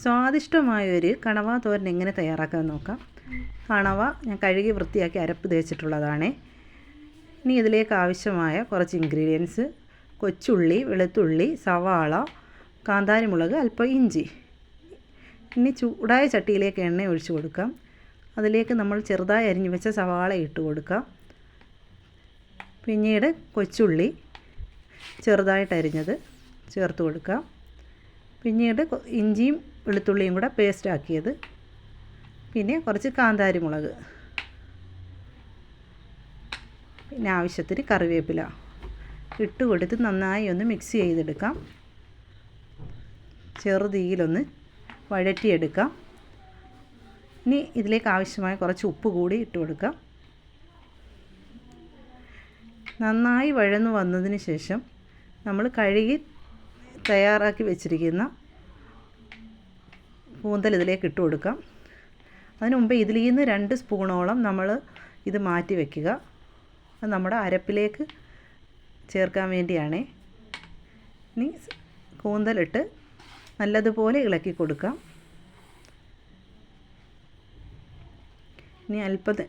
സ്വാദിഷ്ടമായൊരു കണവ തോരൻ എങ്ങനെ തയ്യാറാക്കാൻ നോക്കാം? കണവ ഞാൻ കഴുകി വൃത്തിയാക്കി അരപ്പ് തേച്ചിട്ടുള്ളതാണ്. ഇനി ഇതിലേക്ക് ആവശ്യമായ കുറച്ച് ഇൻഗ്രീഡിയൻസ് കൊച്ചുള്ളി വെളുത്തുള്ളി സവാള കാന്താരിമുളക് അല്പം ഇഞ്ചി. ഇനി ചൂടായ ചട്ടിയിലേക്ക് എണ്ണ ഒഴിച്ചു കൊടുക്കാം. അതിലേക്ക് നമ്മൾ ചെറുതായി അരിഞ്ഞു വെച്ച സവാള ഇട്ട് കൊടുക്കാം. പിന്നീട് കൊച്ചുള്ളി ചെറുതായിട്ട് അരിഞ്ഞത് ചേർത്ത് കൊടുക്കാം. പിന്നീട് ഇഞ്ചിയും വെളുത്തുള്ളിയും കൂടെ പേസ്റ്റ് ആക്കിയത്. പിന്നെ കുറച്ച് കാന്താരി മുളക്. പിന്നെ ആവശ്യത്തിന് കറിവേപ്പില. ഇട്ട് കൊടുത്ത് നന്നായി ഒന്ന് മിക്സ് ചെയ്തെടുക്കാം. ചെറുതീയിലൊന്ന് വഴറ്റിയെടുക്കാം. ഇനി ഇതിലേക്ക് ആവശ്യമായ കുറച്ച് ഉപ്പ് കൂടി ഇട്ട് കൊടുക്കാം. നന്നായി വഴന്ന് വന്നതിന് ശേഷം നമ്മൾ കഴുകി തയ്യാറാക്കി വെച്ചിരിക്കുന്ന കൂന്തൽ ഇതിലേക്ക് ഇട്ട് കൊടുക്കാം. അതിനു മുമ്പ് ഇതിൽ നിന്ന് രണ്ട് സ്പൂണോളം നമ്മൾ ഇത് മാറ്റി വയ്ക്കുക അത് നമ്മുടെ അരപ്പിലേക്ക് ചേർക്കാൻ വേണ്ടിയാണേ. ഇനി കൂന്തലിട്ട് നല്ലതുപോലെ ഇളക്കി കൊടുക്കാം. ഇനി അല്പത്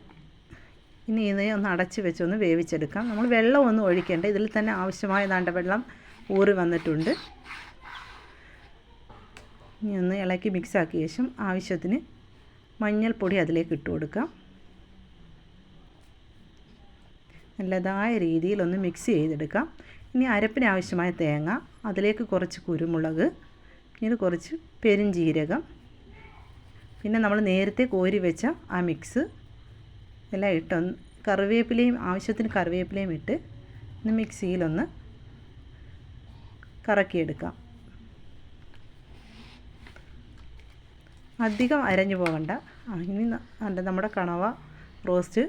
ഇനി ഇതിനെ ഒന്ന് അടച്ച് വെച്ചൊന്ന് വേവിച്ചെടുക്കാം. നമ്മൾ വെള്ളം ഒന്നും ഒഴിക്കേണ്ട. ഇതിൽ തന്നെ ആവശ്യമായ ദാണ്ട വെള്ളം ഊറി വന്നിട്ടുണ്ട്. ഇനി ഒന്ന് ഇളക്കി മിക്സ് ആക്കിയ ശേഷം ആവശ്യത്തിന് മഞ്ഞൾപ്പൊടി അതിലേക്ക് ഇട്ട് കൊടുക്കാം. നല്ലതായ രീതിയിൽ ഒന്ന് മിക്സ് ചെയ്തെടുക്കാം. ഇനി അരപ്പിന് ആവശ്യമായ തേങ്ങ അതിലേക്ക് കുറച്ച് കുരുമുളക് പിന്നീട് കുറച്ച് പെരുംജീരകം. പിന്നെ നമ്മൾ നേരത്തെ കോരി വെച്ച ആ മിക്സ് എല്ലാം ഇട്ടൊന്ന് കറിവേപ്പിലയും ആവശ്യത്തിന് കറിവേപ്പിലയും ഇട്ട് ഒന്ന് മിക്സിയിലൊന്ന് കറക്കിയെടുക്കാം. അധികം അരഞ്ഞു പോകണ്ട. ഇനി അല്ല നമ്മുടെ കണവ റോസ്റ്റ്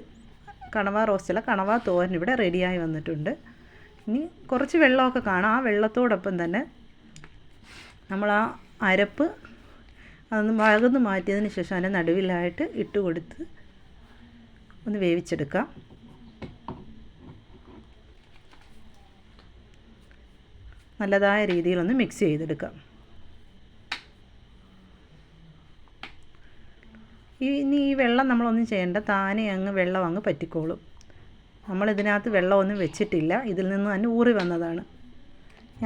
കണവ റോസ്റ്റല്ല കണവ തോരൻ ഇവിടെ റെഡിയായി വന്നിട്ടുണ്ട്. ഇനി കുറച്ച് വെള്ളമൊക്കെ കാണാം. ആ വെള്ളത്തോടൊപ്പം തന്നെ നമ്മൾ ആ അരപ്പ് അതൊന്ന് വഴകുന്ന് മാറ്റിയതിന് ശേഷം അതിന്റെ നടുവിലായിട്ട് ഇട്ട് കൊടുത്ത് ഒന്ന് വേവിച്ചെടുക്കാം. നല്ലതായ രീതിയിലൊന്ന് മിക്സ് ചെയ്തെടുക്കാം. ഇനി ഈ വെള്ളം നമ്മളൊന്നും ചെയ്യേണ്ട. താനെ അങ്ങ് വെള്ളം അങ്ങ് പറ്റിക്കോളും. നമ്മളിതിനകത്ത് വെള്ളമൊന്നും വെച്ചിട്ടില്ല. ഇതിൽ നിന്ന് തന്നെ ഊറി വന്നതാണ്.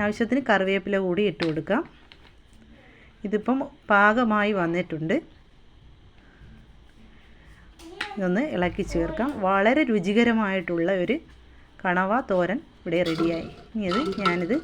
ആവശ്യത്തിന് കറിവേപ്പില കൂടി ഇട്ട് കൊടുക്കാം. ഇതിപ്പം പാകമായി വന്നിട്ടുണ്ട്. ഇതൊന്ന് ഇളക്കി ചേർക്കാം. വളരെ രുചികരമായിട്ടുള്ള ഒരു കണവ തോരൻ ഇവിടെ റെഡിയായി. ഇനി ഇത് ഞാനിത്